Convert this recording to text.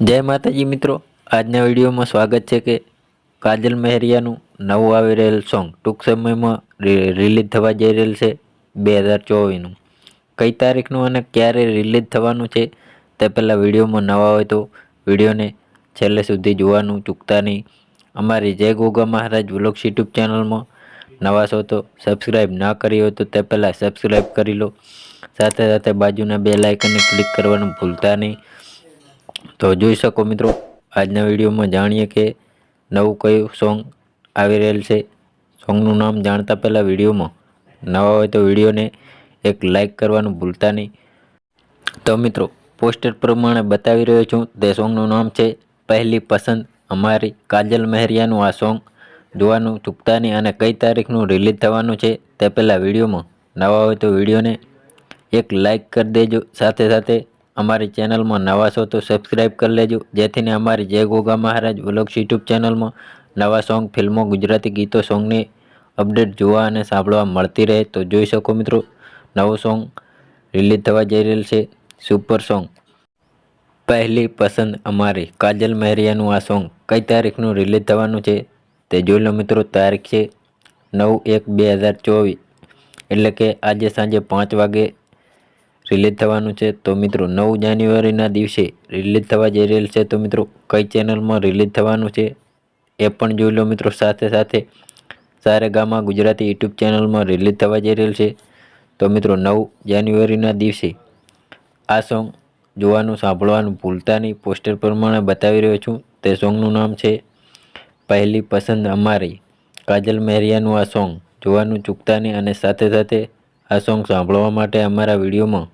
જય માતાજી મિત્રો. આજના વિડીયોમાં સ્વાગત છે કે કાજલ મહેરિયાનું નવું આવી રહેલ સોંગ ટૂંક સમયમાં રિલીઝ થવા જઈ રહેલ છે બે હજાર ચોવીસનું. કઈ તારીખનું અને ક્યારે રિલીઝ થવાનું છે તે પહેલાં વિડીયોમાં નવા હોય તો વિડીયોને છેલ્લે સુધી જોવાનું ચૂકતા નહીં. અમારી જય ગોગા મહારાજ વ્લોગ્સ યુટ્યુબ ચેનલમાં નવા છો તો સબસ્ક્રાઈબ ના કરી હોય તો તે પહેલાં સબસ્ક્રાઈબ કરી લો. સાથે સાથે બાજુના બે લાઇકનને ક્લિક કરવાનું ભૂલતા નહીં. તો જોઈ શકો મિત્રો, આજના વિડીયોમાં જાણીએ કે નવું કયું સોંગ આવી રહેલ છે. સોંગનું નામ જાણતા પહેલાં વિડીયોમાં નવા હોય તો વિડીયોને એક લાઈક કરવાનું ભૂલતા નહીં. તો મિત્રો, પોસ્ટર પ્રમાણે બતાવી રહ્યો છું, તે સોંગનું નામ છે પહેલી પસંદ અમારી કાજલ મહેરિયાનું આ સોંગ. જોવાનું ચૂકતા નહીં અને કઈ તારીખનું રિલીઝ થવાનું છે તે પહેલાં વિડીયોમાં નવા હોય તો વિડીયોને એક લાઈક કરી દેજો. સાથે સાથે અમારી ચેનલમાં નવા છો તો સબસ્ક્રાઈબ કરી લેજો. જેથીને અમારી જય ગોગા મહારાજ વ્લોગ્સ યુટ્યુબ ચેનલમાં નવા સોંગ, ફિલ્મો, ગુજરાતી ગીતો, સોંગની અપડેટ જોવા અને સાંભળવા મળતી રહે તો જોઈ શકો મિત્રો. નવું સોંગ રિલીઝ થવા જઈ રહેલ છે. Super song. પહેલી પસંદ અમારી કાજલ મહેરિયાનું આ સોંગ કઈ તારીખનું રિલીઝ થવાનું છે તે જોઈ લો મિત્રો, તારીખ છે નવ એક બે હજાર ચોવીસ. એટલે કે આજે સાંજે પાંચ વાગે રિલીઝ થવાનું છે. તો મિત્રો, નવ જાન્યુઆરીના દિવસે રિલીઝ થવા જઈ રહેલ છે. તો મિત્રો, કઈ ચેનલમાં રિલીઝ થવાનું છે એ પણ જોઈ લો મિત્રો. સાથે સાથે સારેગામા ગુજરાતી યુટ્યુબ ચેનલમાં રિલીઝ થવા જઈ રહેલ છે. તો મિત્રો, નવ જાન્યુઆરીના દિવસે આ સોંગ જોવાનું, સાંભળવાનું ભૂલતા નહીં. પોસ્ટર પ્રમાણે બતાવી રહ્યો છું. તે સોંગનું નામ છે પહેલી પસંદ અમારી. કાજલ મહેરિયાનું આ સોંગ જોવાનું ચૂકતા નહીં અને સાથે સાથે આ સોંગ સાંભળવા માટે અમારા વિડીયોમાં